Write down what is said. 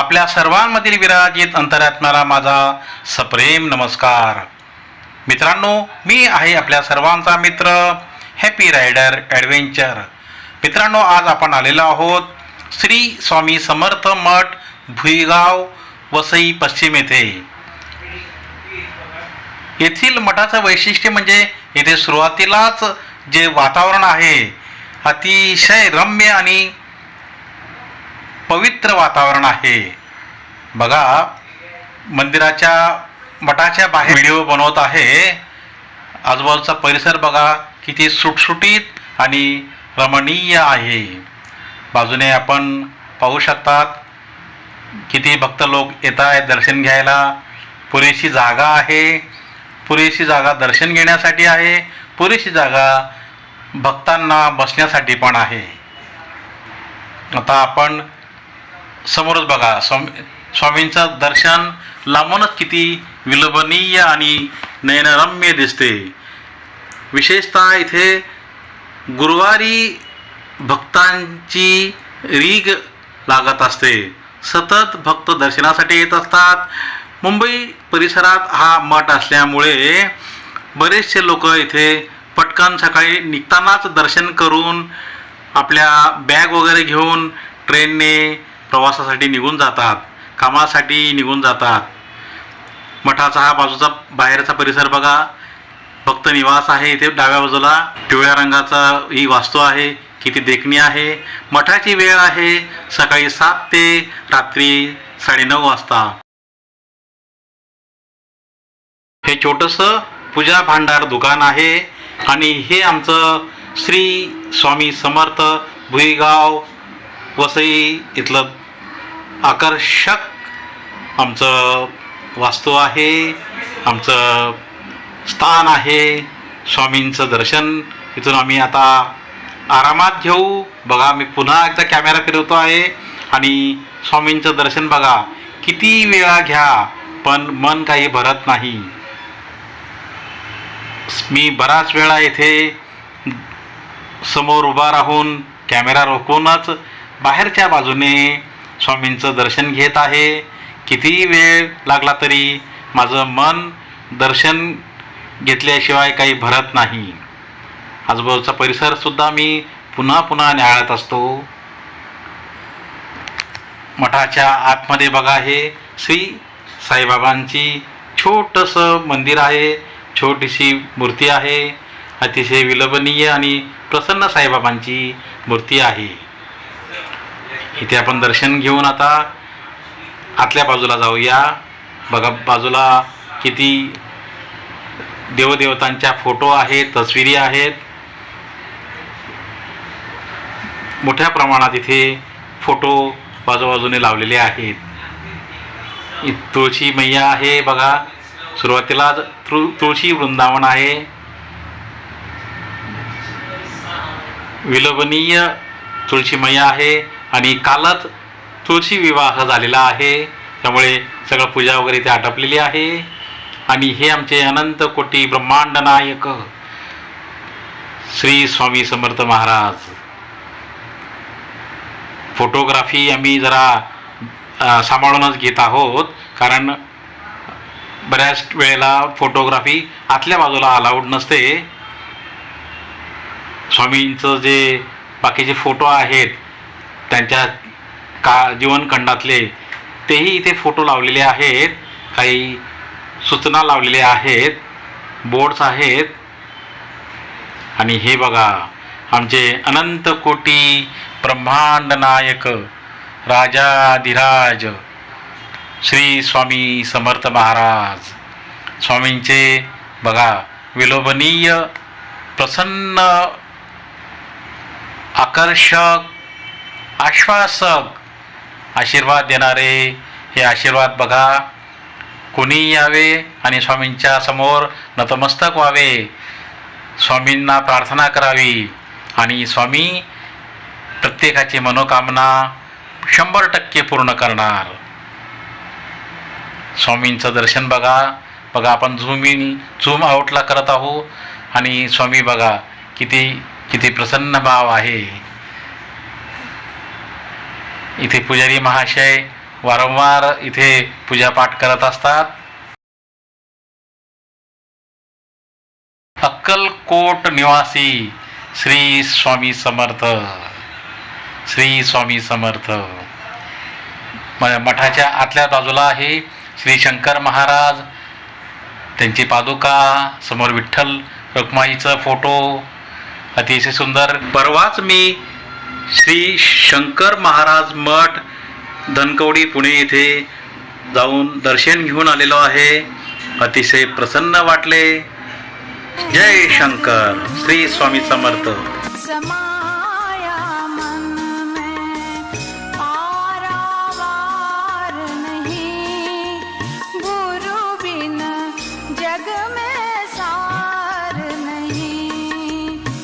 आपल्या सर्वांमधील विराजित अंतरात्म्याला माझा सप्रेम नमस्कार. मित्रांनो मी आहे आपल्या सर्वांचा मित्र हॅपी रायडर ॲडव्हेंचर मित्रांनो आज आपण आलेलो आहोत श्री स्वामी समर्थ मठ भुईगाव वसई पश्चिम येथे. येथील मठाचं वैशिष्ट्य म्हणजे येथे सुरुवातीलाच जे वातावरण आहे अतिशय रम्य आणि पवित्र वातावरण आहे. बघा मंदिराच्या मठाच्या बाहेर व्हिडिओ बनवत आहे. आजूबाजूचा परिसर बघा किती सुटसुटीत आणि रमणीय आहे. बाजूने आपण पाहू शकतात किती भक्त लोक येत आहेत दर्शन घ्यायला. पुरेशी जागा आहे. पुरेशी जागा दर्शन घेण्यासाठी आहे. पुरेशी जागा भक्तांना बसण्यासाठी पण आहे. आता आपण समोरच बघा स्वामी स्वामींचं दर्शन लांबूनच किती विलोभनीय आणि नयनरम्य दिसते. विशेषतः इथे गुरुवारी भक्तांची रीग लागत असते. सतत भक्त दर्शनासाठी येत असतात. मुंबई परिसरात हा मठ असल्यामुळे बरेचसे लोक इथे पटकन सकाळी निघतानाच दर्शन करून आपल्या बॅग वगैरे घेऊन ट्रेनने प्रवासासाठी निघून जातात. कामासाठी निघून जातात. मठाचा हा बाजूचा बाहेरचा परिसर बघा. फक्त निवास आहे. इथे डाव्या बाजूला पिवळ्या रंगाचा ही वास्तू आहे. किती देखणी आहे. मठाची वेळ आहे सकाळी सात ते रात्री साडेनऊ वाजता. हे छोटंसं पूजा भांडार दुकान आहे. आणि हे आमचं श्री स्वामी समर्थ भुईगाव वसई इथलं आकर्षक. आमचं वास्तू आहे आमचं स्थान आहे स्वामींचं दर्शन. इथून आम्ही आता आरामात घेऊ. बघा मी पुन्हा एकदा कॅमेरा फिरवतो आहे. आणि स्वामींचं दर्शन बघा. किती वेळा घ्या पण मन काही भरत नाही. मी बराच वेळा येथे समोर उभा राहून कॅमेरा रोखूनच बाहेरच्या बाजूने स्वामींचं दर्शन घेत आहे. कितीही वेळ लागला तरी माझं मन दर्शन घेतल्याशिवाय काही भरत नाही. आजूबाजूचा परिसरसुद्धा मी पुन्हा पुन्हा न्याळत असतो. मठाच्या आतमध्ये बघा हे श्री साईबाबांची छोटंसं मंदिर आहे. छोटीशी मूर्ती आहे. अतिशय विलंबनीय आणि प्रसन्न साईबाबांची मूर्ती आहे. इथे आपण दर्शन घेऊन आता आतल्या बाजूला जाऊया. बघा बाजूला किती देवदेवतांच्या फोटो आहेत तस्विरी आहेत. मोठ्या प्रमाणात इथे फोटो बाजूबाजूने लावलेले आहेत. तुळशी मैया आहे बघा. सुरुवातीला तुळ तुळशी वृंदावन आहे. विलोभनीय तुळशी मैया आहे. आणि कालच तुळशी विवाह झालेला आहे. त्यामुळे सगळं पूजा वगैरे इथे आटपलेली आहे. आणि हे आमचे अनंत कोटी ब्रह्मांड नायक श्री स्वामी समर्थ महाराज. फोटोग्राफी आम्ही जरा सांभाळूनच घेत आहोत. कारण बऱ्याच वेळेला फोटोग्राफी आतल्या बाजूला अलाउड नसते. स्वामींचं जे बाकीचे फोटो आहेत त्यांच्या का जीवनखंडातले तेही इथे फोटो लावलेले आहेत काही सूचना लावलेल्या आहेत बोर्ड्स आहेत. आणि हे बघा आमचे अनंत कोटी ब्रह्मांड नायक राजाधिराज श्री स्वामी समर्थ महाराज. स्वामींचे बघा विलोभनीय प्रसन्न आकर्षक आश्वासक आशीर्वाद देणारे हे आशीर्वाद बघा. कोणी यावे आणि स्वामींच्या समोर नतमस्तक व्हावे. स्वामींना प्रार्थना करावी आणि स्वामी प्रत्येकाची मनोकामना शंभर टक्के पूर्ण करणार. स्वामींचं दर्शन बघा. बघा आपण झूम इन झूम आउटला करत आहो आणि स्वामी बघा किती किती प्रसन्न भाव आहे. इथे पुजारी महाशय वारंवार इथे पूजापाठ करत असतात. अक्कलकोट निवासी श्री स्वामी समर्थ. श्री स्वामी समर्थ. म- मठाच्या आतल्या बाजूला आहे श्री शंकर महाराज. त्यांची पादुका समोर विठ्ठल रुक्माईचा फोटो. अतिशय सुंदर. परवाच मी श्री शंकर महाराज मठ धनकवडी पुणे येथे जाऊन दर्शन घेऊन आलेलो आहे. अतिशय प्रसन्न वाटले. जय शंकर. श्री स्वामी समर्थ. समा